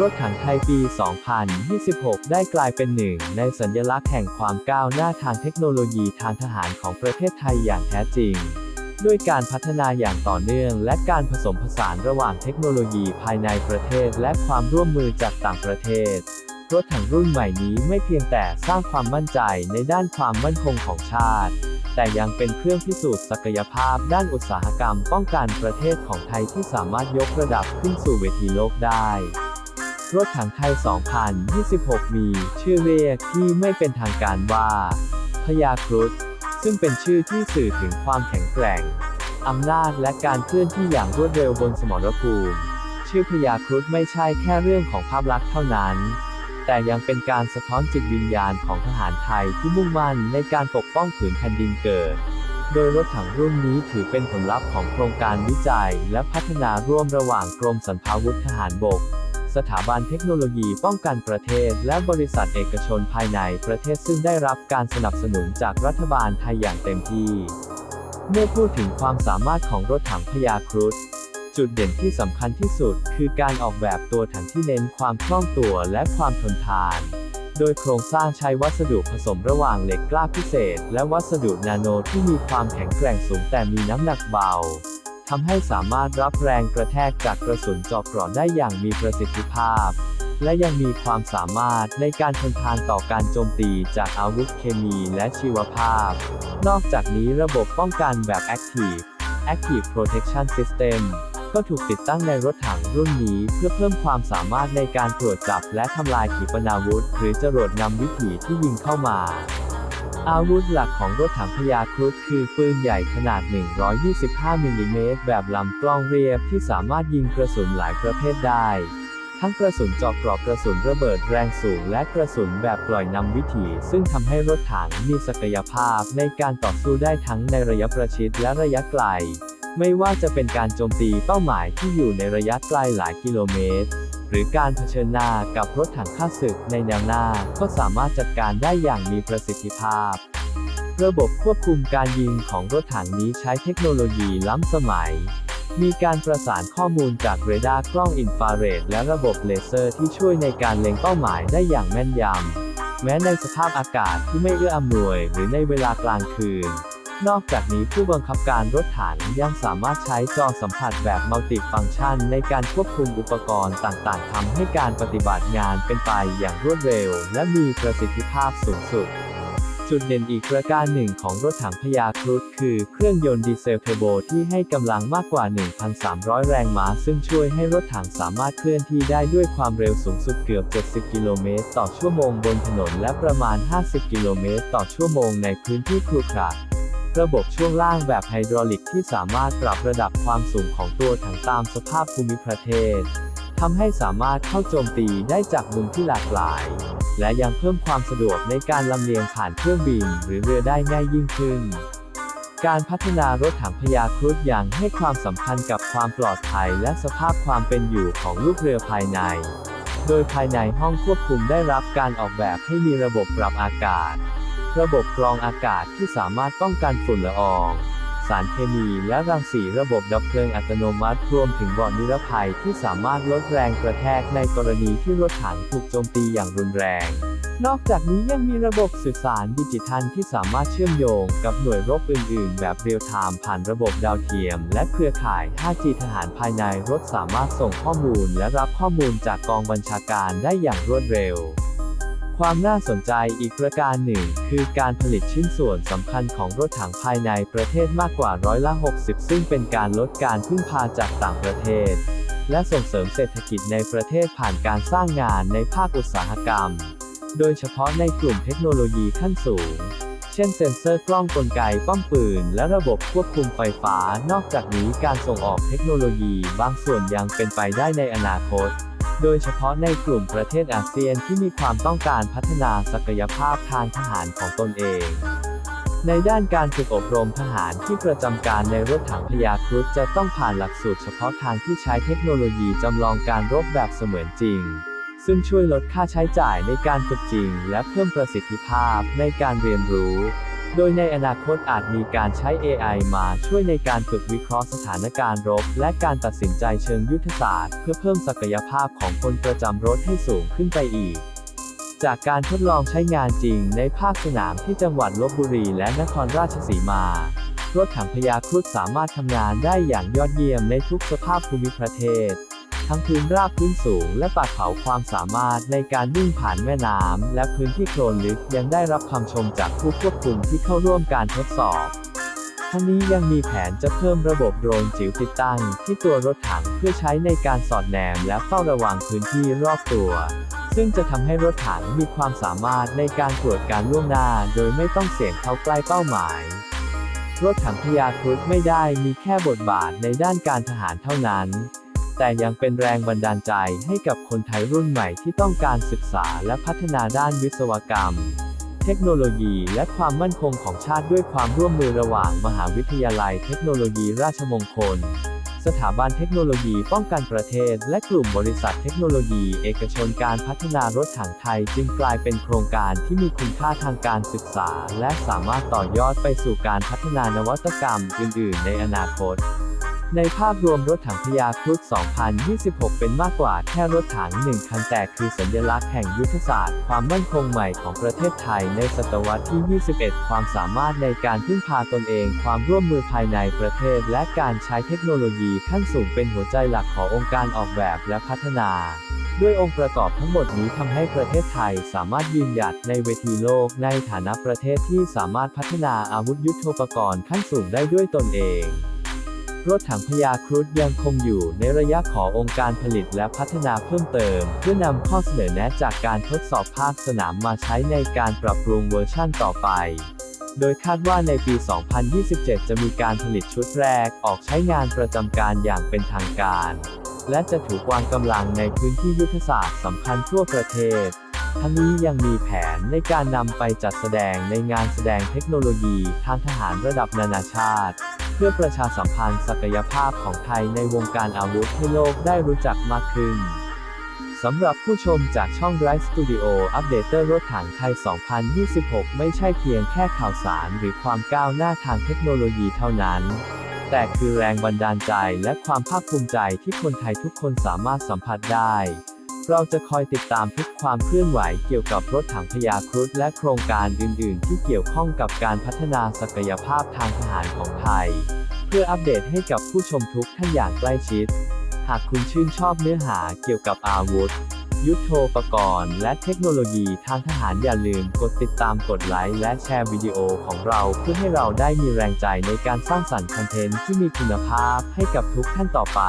รถถังไทยปี 2026 ได้กลายเป็นหนึ่งในสัญลักษณ์แห่งความก้าวหน้าทางเทคโนโลยีทางทหารของประเทศไทยอย่างแท้จริง ด้วยการพัฒนาอย่างต่อเนื่อง และการผสมผสานระหว่างเทคโนโลยีภายในประเทศ และความร่วมมือจากต่างประเทศ รถถังรุ่นใหม่นี้ไม่เพียงแต่สร้างความมั่นใจในด้านความมั่นคงของชาติ แต่ยังเป็นเครื่องพิสูจน์ศักยภาพด้านอุตสาหกรรมป้องกันประเทศของไทยที่สามารถยกระดับขึ้นสู่เวทีโลกได้ รถถังไทย 2026 มีชื่อเรียกที่ไม่เป็นทางการว่าพญาครุฑซึ่งเป็นชื่อที่สื่อถึงความแข็งแกร่งอำนาจและการเคลื่อนที่อย่างรวดเร็วบนสมรภูมิ ชื่อพญาครุฑไม่ใช่แค่เรื่องของภาพลักษณ์เท่านั้น แต่ยังเป็นการสะท้อนจิตวิญญาณของทหารไทยที่มุ่งมั่นในการปกป้องผืนแผ่นดินเกิด โดยรถถังรุ่นนี้ถือเป็นผลลัพธ์ของโครงการวิจัย และพัฒนาร่วมระหว่างกรมสรรพาวุธทหารบก สถาบันเทคโนโลยีป้องกันประเทศ และบริษัทเอกชนภายในประเทศซึ่งได้รับการสนับสนุนจากรัฐบาลไทยอย่างเต็มที่ เมื่อพูดถึงความสามารถของรถถังพยาครุฑจุดเด่นที่สำคัญที่สุด คือการออกแบบตัวถังที่เน้นความคล่องตัวและความทนทาน โดยโครงสร้างใช้วัสดุผสมระหว่างเหล็กกล้าพิเศษ และวัสดุนาโนที่มีความแข็งแกร่งสูงแต่มีน้ำหนักเบา ทำให้สามารถรับแรงกระแทกจากกระสุนเจาะกราะได้อย่างมีประสิทธิภาพ และยังมีความสามารถในการทนทานต่อการโจมตีจากอาวุธเคมีและชีวภาพ นอกจากนี้ระบบป้องกันแบบ Active Active Protection System ก็ถูกติดตั้งในรถถังรุ่นนี้เพื่อเพิ่มความสามารถในการตรวจจับและทำลายขีปนาวุธ หรือจรวดนำวิถีที่ยิงเข้ามา อาวุธหลักของรถถังพยาครุฑคือปืนใหญ่ขนาด 125มิลลิเมตรแบบลำกล้องเรียบที่สามารถยิงกระสุนหลายประเภทได้ ทั้งกระสุนเจาะเกราะกระสุนระเบิดแรงสูง และกระสุนแบบปล่อยนำวิถี ซึ่งทำให้รถถังมีศักยภาพในการต่อสู้ได้ทั้งในระยะประชิดและระยะไกล ไม่ว่าจะเป็นการโจมตีเป้าหมายที่อยู่ในระยะไกลหลายกิโลเมตร หรือการเผชิญหน้ากับรถถังข้าศึกในแนวหน้าก็สามารถจัดการได้อย่างมีประสิทธิภาพ ระบบควบคุมการยิงของรถถังนี้ใช้เทคโนโลยีล้ำสมัย มีการประสานข้อมูลจากเรดาร์กล้องอินฟราเรดและระบบเลเซอร์ที่ช่วยในการเล็งเป้าหมายได้อย่างแม่นยำแม้ในสภาพอากาศที่ไม่เอื้ออำนวยหรือในเวลากลางคืน นอกจากนี้ผู้บังคับการรถถังยังสามารถใช้จอสัมผัสแบบมัลติฟังก์ชัน ในการควบคุมอุปกรณ์ต่างๆทำให้การปฏิบัติงานเป็นไปอย่างรวดเร็ว และมีประสิทธิภาพสูงสุดจุดเด่นอีกประการหนึ่งของรถถังพยาครุฑคือเครื่องยนต์ดีเซลเทอร์โบที่ให้กำลังมากกว่า 1,300 แรงม้า ซึ่งช่วยให้รถถังสามารถเคลื่อนที่ได้ด้วยความเร็วสูงสุดเกือบ 70 กิโลเมตรต่อชั่วโมงบนถนนและประมาณ 50 กิโลเมตรต่อชั่วโมงในพื้นที่ครุขระ ระบบช่วงล่างแบบไฮดรอลิกที่สามารถปรับระดับความสูงของตัวถังตามสภาพภูมิประเทศทำให้สามารถเข้าโจมตีได้จากมุมที่หลากหลาย และยังเพิ่มความสะดวกในการลำเลียงผ่านเครื่องบินหรือเรือได้ง่ายยิ่งขึ้น การพัฒนารถถังพยาครุฑอย่างให้ความสำคัญกับความปลอดภัยและสภาพความเป็นอยู่ของลูกเรือภายใน โดยภายในห้องควบคุมได้รับการออกแบบให้มีระบบปรับอากาศ ระบบกรองอากาศที่สามารถป้องกันฝุ่นละออง สารเคมีและรังสีระบบดับเพลิงอัตโนมัติรวมถึงบอนิรภัยที่สามารถลดแรงกระแทกในกรณีที่รถถังถูกโจมตีอย่างรุนแรง นอกจากนี้ยังมีระบบสื่อสารดิจิทัลที่สามารถเชื่อมโยงกับหน่วยรบอื่น ๆ แบบเรียลไทม์ผ่านระบบดาวเทียม และเครือข่าย 5G ทหารภายในรถสามารถส่งข้อมูล และรับข้อมูลจากกองบัญชาการได้อย่างรวดเร็ว ความน่าสนใจอีกประการหนึ่ง คือการผลิตชิ้นส่วนสำคัญของรถถังภายในประเทศมากกว่าร้อยละ 60 ซึ่งเป็นการลดการพึ่งพาจากต่างประเทศ และส่งเสริมเศรษฐกิจในประเทศผ่านการสร้างงานในภาคอุตสาหกรรม โดยเฉพาะในกลุ่มเทคโนโลยีขั้นสูง เช่นเซ็นเซอร์กล้องกลไกป้อมปืน และระบบควบคุมไฟฟ้า นอกจากนี้การส่งออกเทคโนโลยี บางส่วนยังเป็นไปได้ในอนาคต โดยเฉพาะในกลุ่มประเทศอาเซียนที่มีความต้องการพัฒนาศักยภาพทางทหารของตนเอง ในด้านการฝึกอบรมทหารที่ประจำการในรถถังพยาครุฑจะต้องผ่านหลักสูตรเฉพาะทางที่ใช้เทคโนโลยีจำลองการรบแบบเสมือนจริง ซึ่งช่วยลดค่าใช้จ่ายในการฝึกจริง และเพิ่มประสิทธิภาพในการเรียนรู้ โดยในอนาคตอาจมีการใช้ AI มาช่วยในการฝึกวิเคราะห์สถานการณ์รบ และการตัดสินใจเชิงยุทธศาสตร์ เพื่อเพิ่มศักยภาพของคนประจำรถให้สูงขึ้นไปอีก จากการทดลองใช้งานจริงในภาคสนามที่จังหวัดลบบุรีและนครราชสีมารถถังพยาครุฑสามารถทำงานได้อย่างยอดเยี่ยมในทุกสภาพภูมิประเทศ ทั้งพื้นราบพื้นสูง และป่าเขาความสามารถในการวิ่งผ่านแม่น้ำและพื้นที่โคลนลึกยังได้รับคำชมจากผู้ควบคุมที่เข้าร่วมการทดสอบทั้งนี้ยังมีแผนจะเพิ่มระบบโดรนจิ๋วติดตั้ง ที่ตัวรถถังเพื่อใช้ในการสอดแนมและเฝ้าระวังพื้นที่รอบตัว ซึ่งจะทำให้รถถังมีความสามารถในการตรวจการล่วงหน้า โดยไม่ต้องเสี่ยงเข้าใกล้เป้าหมาย รถถังพยาครุฑไม่ได้มีแค่บทบาทในด้านการทหารเท่านั้น แต่ยังเป็นแรงบันดาลใจให้กับคนไทยรุ่นใหม่ที่ต้องการศึกษาและพัฒนาด้านวิศวกรรม เทคโนโลยีและความมั่นคงของชาติด้วยความร่วมมือระหว่างมหาวิทยาลัยเทคโนโลยีราชมงคล สถาบันเทคโนโลยีป้องกันประเทศ และกลุ่มบริษัทเทคโนโลยี เอกชนการพัฒนารถถังไทยจึงกลายเป็นโครงการที่มีคุณค่าทางการศึกษา และสามารถต่อยอดไปสู่การพัฒนานวัตกรรมอื่น ๆ ในอนาคต ในภาพรวมรถถังพยาครุฑ2026 เป็นมากกว่าแค่รถถังหนึ่งคันแต่คือสัญลักษณ์แห่งยุทธศาสตร์ ความมั่นคงใหม่ของประเทศไทยในศตวรรษที่ 21 ความสามารถในการพึ่งพาตนเอง ความร่วมมือภายในประเทศ และการใช้เทคโนโลยีขั้นสูงเป็นหัวใจหลักขององค์การออกแบบและพัฒนาด้วยองค์ประกอบทั้งหมดนี้ทำให้ประเทศไทยสามารถยืนหยัดในเวทีโลกในฐานะประเทศที่สามารถพัฒนาอาวุธยุทโธปกรณ์ขั้นสูงได้ด้วยตนเอง รถถังพยาครุฑยังคงอยู่ในระยะขอองค์การผลิตและพัฒนาเพิ่มเติม เพื่อนำข้อเสนอแนะจากการทดสอบภาคสนามมาใช้ในการปรับปรุงเวอร์ชั่นต่อไป โดยคาดว่าในปี 2027 จะมีการผลิตชุดแรกออกใช้งานประจำการอย่างเป็นทางการ และจะถูกวางกำลังในพื้นที่ยุทธศาสตร์สำคัญทั่วประเทศทั้งนี้ยังมีแผนในการนำไปจัดแสดงในงานแสดงเทคโนโลยีทางทหารระดับนานาชาติ พื่อประชาสัมพันธ์ศักยภาพของไทยในวงการอาวุธให้โลกได้รู้จักมากขึ้นสำหรับผู้ชมจากช่อง Drive Studio อัปเดตเตอร์รถถังไทย 2026 ไม่ใช่เพียงแค่ข่าวสารหรือความก้าวหน้าทางเทคโนโลยีเท่านั้น แต่คือแรงบันดาลใจและความภาคภูมิใจที่คนไทยทุกคนสามารถสัมผัสได้ เราจะคอยติดตามทุกความเคลื่อนไหวเกี่ยวกับรถถังพยาครุฑและโครงการอื่น ๆ ที่เกี่ยวข้องกับการพัฒนาศักยภาพทางทหารของไทย เพื่ออัปเดตให้กับผู้ชมทุกท่านอย่างใกล้ชิด หากคุณชื่นชอบเนื้อหาเกี่ยวกับอาวุธ ยุทโธปกรณ์ และเทคโนโลยีทางทหารอย่าลืมกดติดตามกดไลค์และแชร์วิดีโอของเราเพื่อให้เราได้มีแรงใจในการสร้างสรรค์คอนเทนต์ที่มีคุณภาพให้กับทุกท่านต่อไป